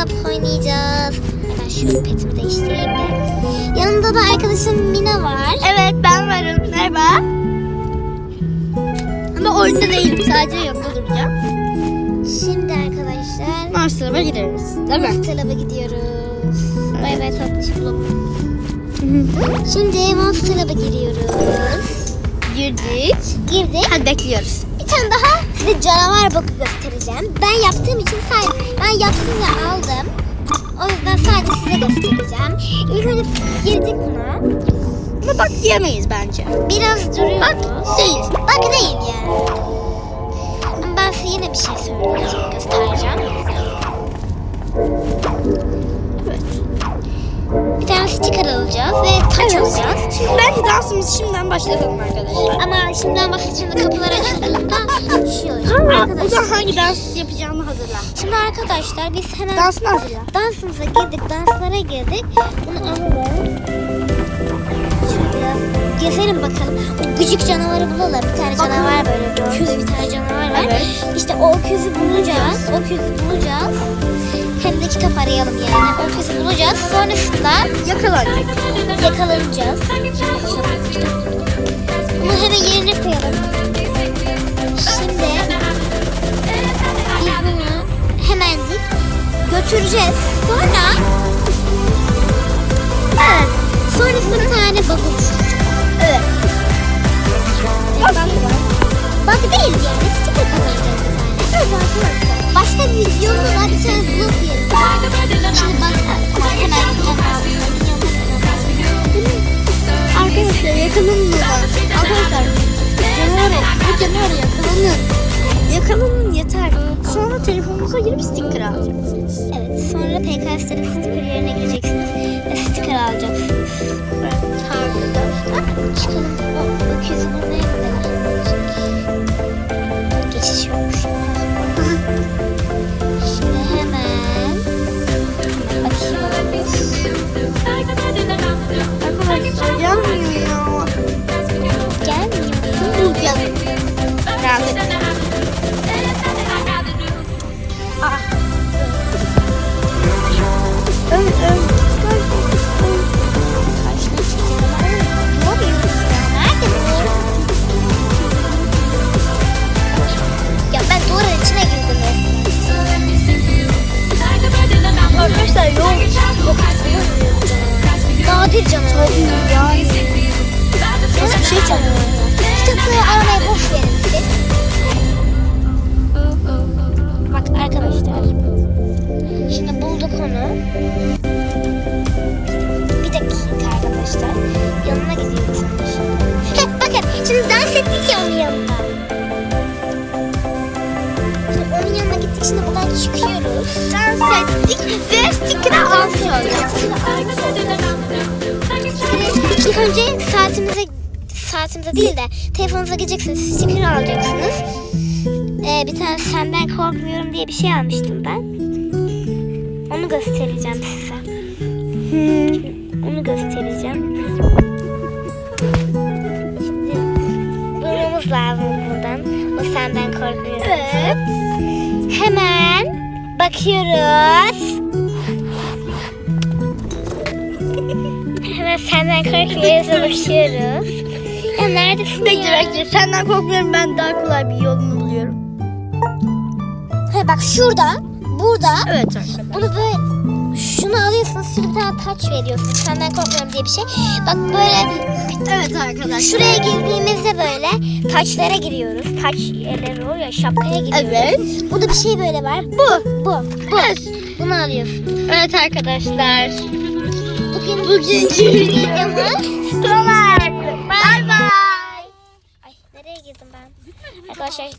Club oynayacağız. Hemen şu petimi değiştireyim de. Yanımda da arkadaşım Mina var. Evet ben varım. Merhaba. Ama oyunda değilim. Sadece yanında duracağım. Şimdi arkadaşlar Monster'a gideriz. Değil mi? Monster Club'a gidiyoruz. Bay bay tatlış bulum. Şimdi Monster Club'a giriyoruz. Girdik. Girdik. Hadi bekliyoruz. Bir tane daha size canavar boku göstereceğim. Ben yaptığım için sadece ben yaptım ve aldım. O yüzden sadece size göstereceğim. İlk önce girdik buna. Ama bak diyemeyiz bence. Biraz duruyoruz. Bak değil. Bak değil yani. Ama ben size yine bir şey söyleyeceğim, göstereceğim. Evet. Bir tane sticker alacağız ve taç alacağız. Şimdi bence dansımızı şimdiden başlayalım arkadaşlar. Ama şimdiden başlayınca kapılar açıldığında Aa, o Arkadaşlar. zaman hangi dans yapacağını hazırla. Şimdi arkadaşlar biz hemen Dansını hazırla. dansımıza girdik, danslara girdik. Bunu alalım. Gezelim bakalım. O küçük canavarı bulalım. Bir tane canavar böyle. Öküz bir tane canavar var. Evet. İşte o öküzü bulacağız. O öküzü bulacağız. Hem de kitap arayalım yani. O öküzü bulacağız. Sonrasında Yakalanacak. yakalanacağız. Bunu hemen yerine koyalım. Götüreceğiz. Sonra evet. Sonrasında tane oluşturacağız. Evet. Bug değil yani. Sticker kazanacağız. Evet arkadaşlar. Başka bir videomda var. Bir tane blok yerim. Şimdi bak hemen Arkadaşlar yakalanın Arkadaşlar canavarı, bu canavarı yakalanın. Yakalanın yeter. Sonra telefonunuza girip sticker alacaksınız. Evet, sonra PKS'lerin sticker yerine gireceksiniz yok. Nadir canavar. Tabii yani. Nasıl bir şey çalıyor? Kitapları aramayı boş verin siz. Bak arkadaşlar. Şimdi bulduk onu. Bir dakika arkadaşlar. Yanına gidiyoruz şimdi. Heh, bakın şimdi dans ettik ya onun yanında. Şimdi onun yanına gittik şimdi buradan çıkıyoruz. Dans ettik ve sticker alıyoruz. İlk önce saatimize saatimize değil de telefonunuza gideceksiniz, sticker alacaksınız. Ee, bir tane senden korkmuyorum diye bir şey almıştım ben. Onu göstereceğim size. Onu göstereceğim. Şimdi bulmamız lazım buradan. O senden korkmuyorum. Evet. Hemen bakıyoruz. Hemen senden korkmuyoruz bakıyoruz. Ya neredesin Bekle ya? bekle. Senden korkmuyorum ben daha kolay bir yolunu buluyorum. Ha bak şurada, burada. Evet arkadaşlar. Bunu böyle şunu alıyorsunuz, şimdi bir tane taç veriyorsunuz. Senden korkmuyorum diye bir şey. Bak böyle Evet arkadaşlar. şuraya girdiğimizde böyle taçlara giriyoruz. Taç yerleri oluyor, ya, şapkaya giriyoruz. Evet. Burada bir şey böyle var. Bu, bu, bu. Bunu alıyorsunuz. Evet arkadaşlar. Bugün Bugünkü videomuz sona erdi. Bay bay. Ay nereye girdim ben? Arkadaşlar